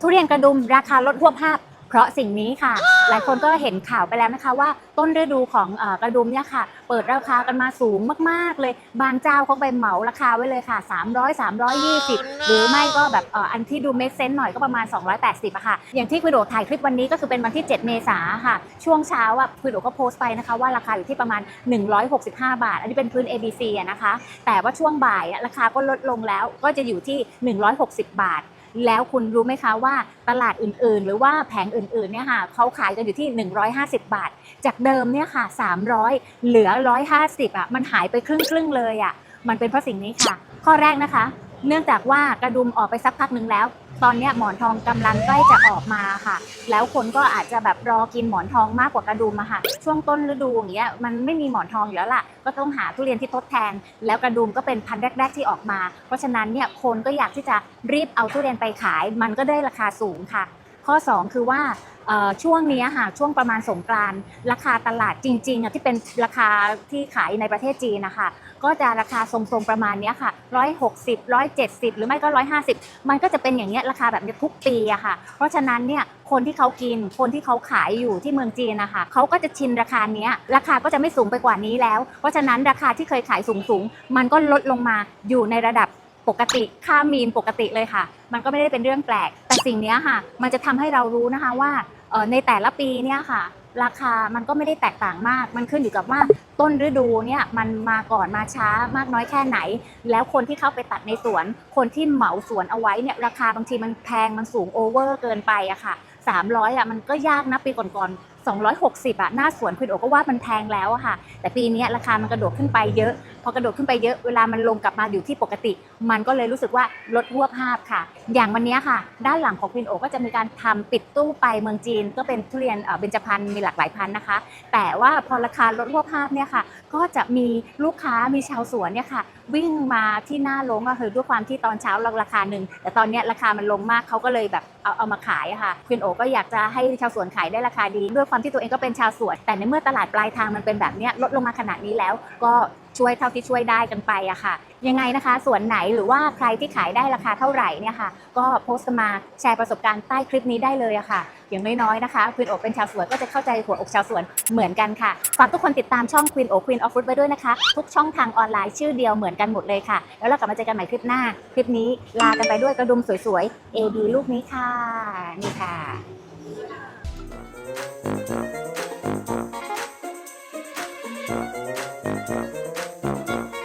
ทุเรียนกระดุมราคาลดหวบภาพ เพราะสิ่งนี้ค่ะ หลายคนก็เห็นข่าวไปแล้วนะคะ ว่าต้นฤดูของเอ่อกระดุมเนี่ยค่ะ เปิดราคากันมาสูงมาก ๆ เลย บางเจ้าเขาไปเหมาราคาไว้เลยค่ะ 300 320 หรือไม่ก็แบบเอ่ออันที่ดูเมคเซนต์หน่อยก็ประมาณ 280อะค่ะ อย่างที่คุณโดถ่ายคลิปวันนี้ก็คือเป็นวันที่ 7 เมษาค่ะ ช่วงเช้าอะคุณโดก็โพสต์ไปนะคะ ว่าราคาอยู่ที่ประมาณ 165 บาท อันนี้เป็นพื้น ABC อะนะคะ แต่ว่าช่วงบ่ายอะราคาก็ลดลงแล้วก็จะอยู่ที่ 160 บาท แล้วคุณรู้ไหมคะว่าตลาดอื่นๆ หรือว่าแผงอื่นๆเนี่ยค่ะเขาขายกันอยู่ที่ 150 บาท จากเดิมเนี่ยค่ะ 300 เหลือ 150อะมันหายไปครึ่งๆเลยอะมันเป็นเพราะสิ่งนี้ค่ะ ข้อแรกนะคะ เนื่องจากว่ากระดุมออกไปสักพักหนึ่งแล้ว ตอนนี้หมอนทองกำลังใกล้จะออกมาค่ะ แล้วคนก็อาจจะแบบรอกินหมอนทองมากกว่ากระดุมอะค่ะ ช่วงต้นฤดูอย่างเงี้ยมันไม่มีหมอนทองอยู่แล้วล่ะ ก็ต้องหาทุเรียนที่ทดแทน แล้วกระดุมก็เป็นพันธุ์แรก ๆ ที่ออกมา เพราะฉะนั้นเนี่ยคนก็อยากที่จะรีบเอาทุเรียนไปขาย มันก็ได้ราคาสูงค่ะ ข้อ 2 คือว่าช่วงนี้ค่ะช่วงประมาณสงกรานต์ราคาตลาดจริงๆที่เป็นราคาที่ขายในประเทศจีนนะคะก็จะราคาทรงๆประมาณนี้ค่ะ160 170 หรือไม่ก็ 150 มันก็จะเป็นอย่างเงี้ยราคาแบบนี้ทุกปีอะค่ะ เพราะฉะนั้นเนี่ยคนที่เขากินคนที่เขาขายอยู่ที่เมืองจีนนะคะเขาก็จะชินราคาเนี้ยราคาก็จะไม่สูงไปกว่านี้แล้ว เพราะฉะนั้นราคาที่เคยขายสูงๆมันก็ลดลงมาอยู่ในระดับ ปกติค่ามีนปกติเลยค่ะ มันก็ไม่ได้เป็นเรื่องแปลก แต่สิ่งนี้ค่ะ มันจะทำให้เรารู้นะคะว่าในแต่ละปีเนี่ยค่ะ ราคามันก็ไม่ได้แตกต่างมาก มันขึ้นอยู่กับว่าต้นฤดูเนี่ยมันมาก่อนมาช้ามากน้อยแค่ไหน แล้วคนที่เข้าไปตัดในสวน คนที่เหมาสวนเอาไว้เนี่ยราคาบางทีมันแพงมันสูงโอเวอร์เกินไปอะค่ะ300อะมันก็ยากนะปีก่อนๆ 260อะหน้าสวนคุณโอก็ว่ามันแพงแล้วอะค่ะ แต่ปีนี้ราคามันกระโดดขึ้นไปเยอะ พอกระโดดขึ้นไปเยอะเวลามันลงกลับมาอยู่ที่ปกติ มันก็เลยรู้สึกว่าลดหัวภาพค่ะ อย่างวันนี้ค่ะ ด้านหลังของควินโอก็จะมีการทำปิดตู้ไปเมืองจีน ก็เป็นทุเรียนเบญจพรรณมีหลากหลายพันธุ์นะคะ แต่ว่าพอราคาลดหัวภาพเนี่ยค่ะ ก็จะมีลูกค้ามีชาวสวนเนี่ยค่ะ วิ่งมาที่หน้าโรงก็คือด้วยความที่ตอนเช้าเราราคาหนึ่งแต่ตอนนี้ราคามันลงมากเขาก็เลยแบบเอาเอามาขายค่ะควินโอก็อยากจะให้ชาวสวนขายได้ราคาดีด้วยความที่ตัวเองก็เป็นชาวสวน แต่ในเมื่อตลาดปลายทางมันเป็นแบบนี้ลดลงมาขนาดนี้แล้ว ก็ช่วยเท่าที่ช่วยได้กันไปอะค่ะ ยังไงนะคะส่วนไหนหรือว่าใครที่ขายได้ราคาเท่าไหร่เนี่ยค่ะ ก็โพสต์มาแชร์ประสบการณ์ใต้คลิปนี้ได้เลยอะค่ะ อย่างน้อยๆนะคะควีนโอเป็นชาวสวนก็จะเข้าใจหัวอกชาวสวนเหมือนกันค่ะฝากทุกคนติดตามช่อง Queen O Queen of Fruit ไว้ด้วยนะคะ ทุกช่องทางออนไลน์ชื่อเดียวเหมือนกันหมดเลยค่ะ แล้วเรากลับมาเจอกันใหม่คลิปหน้า คลิปนี้ลากันไปด้วยกระดุมสวยๆ AB ลูกนี้ค่ะนี่ค่ะ Thank you.